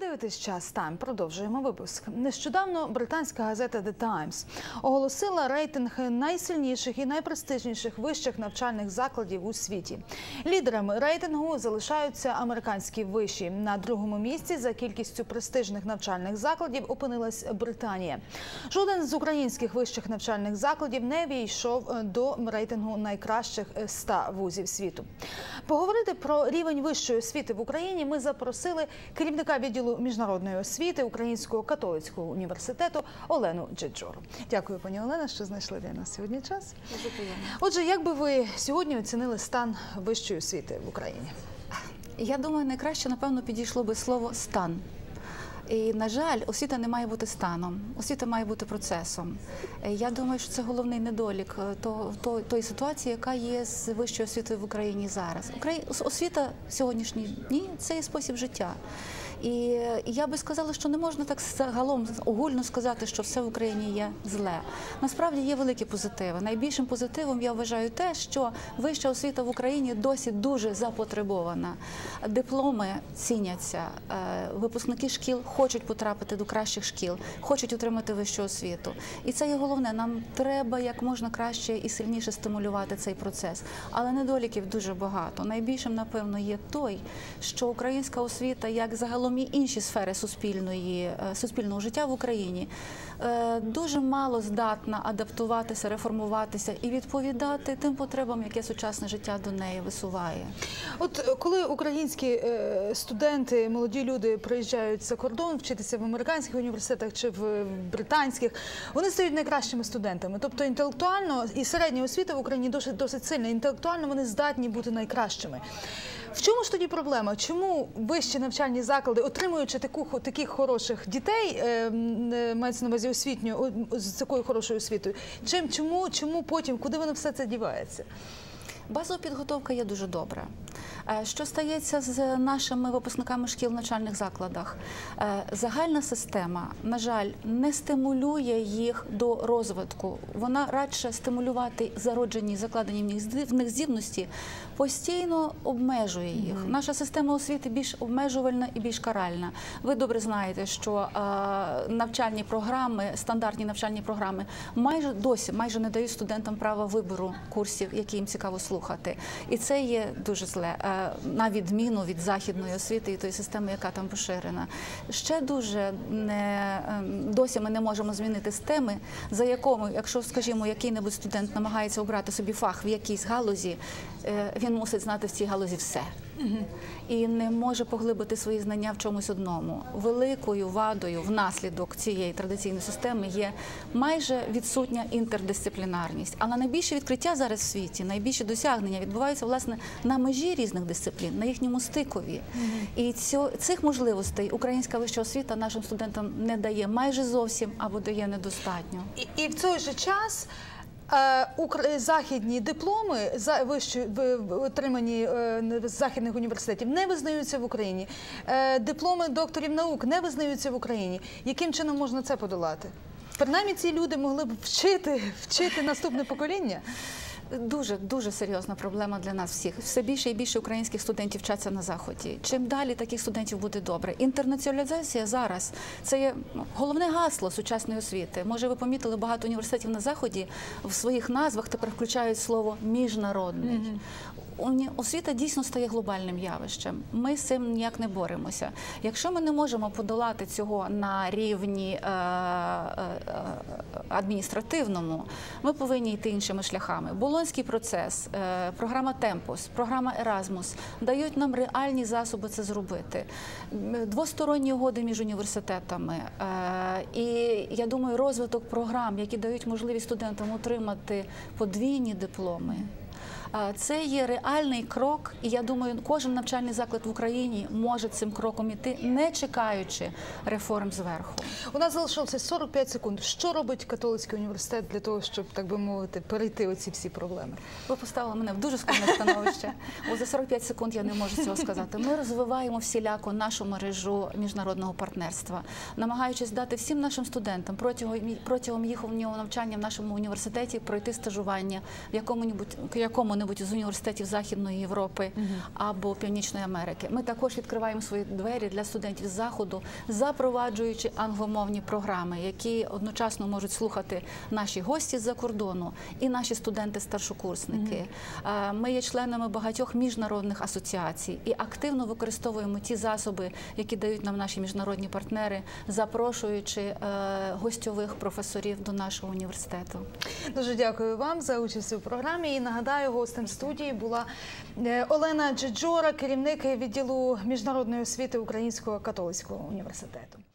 дивитесь час Тайм. Продовжуємо випуск. Нещодавно британська газета The Times оголосила рейтинг найсильніших і найпрестижніших вищих навчальних закладів у світі. Лідерами рейтингу залишаються американські виші. На другому місці за кількістю престижних навчальних закладів опинилась Британія. Жоден з українських вищих навчальних закладів не війшов е, до рейтингу найкращих е, 100 вузів світу. Поговорити про рівень вищої освіти в Україні ми запросили керівника відділу міжнародної освіти Українського католицького університету Олену Джеджору. Дякую, пані Олена, що знайшли для нас сьогодні час. Отже, як би ви сьогодні оцінили стан вищої освіти в Україні? Я думаю, найкраще, напевно, підійшло би слово стан. І, на жаль, освіта не має бути станом, освіта має бути процесом. Я думаю, що це головний недолік е, то, то, тої ситуації, яка є з вищою освітою в Україні зараз. Освіта в сьогоднішні дні це є спосіб життя. І я би сказала, що не можна так загалом огульно сказати, що все в Україні є зле. Насправді є великі позитиви. Найбільшим позитивом я вважаю те, що вища освіта в Україні досі дуже запотребована. Дипломи ціняться, е, випускники шкіл хочуть потрапити до кращих шкіл, хочуть отримати вищу освіту. І це є головне. Нам треба як можна краще і сильніше стимулювати цей процес. Але недоліків дуже багато. Найбільшим, напевно, є той, що українська освіта, як загалом і інші сфери суспільної, е, суспільного життя в Україні, дуже мало здатна адаптуватися, реформуватися і відповідати тим потребам, яке сучасне життя до неї висуває. От е, коли українські е, студенти, молоді люди приїжджають за кордон вчитися в американських університетах чи в британських, вони стають найкращими студентами. Тобто інтелектуально і середня освіта в Україні досить досить сильна. Інтелектуально вони здатні бути найкращими. В чому ж тоді проблема? Чому вищі навчальні заклади, отримуючи таку таких хороших дітей, е, е, мається на увазі освітню о- з такою хорошою освітою? Чим чому, чому потім, куди воно все це дівається? Базова підготовка є дуже добра. Е, Що стається з нашими випускниками шкіл в навчальних закладах? Е, Загальна система, на жаль, не стимулює їх до розвитку. Вона радше стимулювати зароджені, закладені в них здібності, постійно обмежує їх. Наша система освіти більш обмежувальна і більш каральна. Ви добре знаєте, що е, навчальні програми, стандартні навчальні програми майже досі майже не дають студентам права вибору курсів, які їм цікаво слухати. І це є дуже зле, е, на відміну від західної освіти і тої системи, яка там поширена. Ще дуже не ем, досі ми не можемо змінити системи, за якому, якщо, скажімо, який-небудь студент намагається обрати собі фах в якійсь галузі, е, він мусить знати в цій галузі все. І не може поглибити свої знання в чомусь одному. Великою вадою внаслідок цієї традиційної системи є майже відсутня інтердисциплінарність. Але найбільше відкриття зараз в світі, найбільші досягнення відбуваються власне на межі різних дисциплін, на їхньому стикові. І цих можливостей українська вища освіта нашим студентам не дає майже зовсім або дає недостатньо. І, і в той же час. Е, Західні дипломи за вищі отримані е, з західних університетів не визнаються в Україні. Е, Дипломи докторів наук не визнаються в Україні. Яким чином можна це подолати? Принаймні ці люди могли б вчити, вчити наступне покоління. Дуже дуже серйозна проблема для нас всіх. Все більше і більше українських студентів вчаться на заході. Чим далі таких студентів буде добре. Інтернаціоналізація зараз це є ну, головне гасло сучасної освіти. Може, ви помітили багато університетів на заході в своїх назвах тепер включають слово міжнародний. Уні- Освіта дійсно стає глобальним явищем. Ми з цим ніяк не боремося. Якщо ми не можемо подолати цього на рівні е, е, е, адміністративному, ми повинні йти іншими шляхами. Болонський процес, програма Темпос, програма Еразмус дають нам реальні засоби це зробити. Двосторонні угоди між університетами. І я думаю, розвиток програм, які дають можливість студентам отримати подвійні дипломи. Це є реальний крок, і я думаю, кожен навчальний заклад в Україні може цим кроком іти, не чекаючи реформ зверху. У нас залишилося 45 секунд. Що робить католицький університет для того, щоб так би мовити, перейти оці всі проблеми? Ви поставили мене в дуже складне становище. Бо за 45 секунд я не можу цього сказати. Ми розвиваємо всіляко нашу мережу міжнародного партнерства, намагаючись дати всім нашим студентам протягом протягом їхнього навчання в нашому університеті пройти стажування в якому-небудь якому якого-небудь з університетів Західної Європи або Північної Америки. Ми також відкриваємо свої двері для студентів з заходу, запроваджуючи англомовні програми, які одночасно можуть слухати наші гості з-за кордону і наші студенти-старшокурсники. Ми є членами багатьох міжнародних асоціацій і активно використовуємо ті засоби, які дають нам наші міжнародні партнери, запрошуючи е, гостьових професорів до нашого університету. Дуже дякую вам за участь у програмі. І нагадаю, гостем студії була е, Олена Джеджора, керівник відділу міжнародної освіти Українського католицького університету.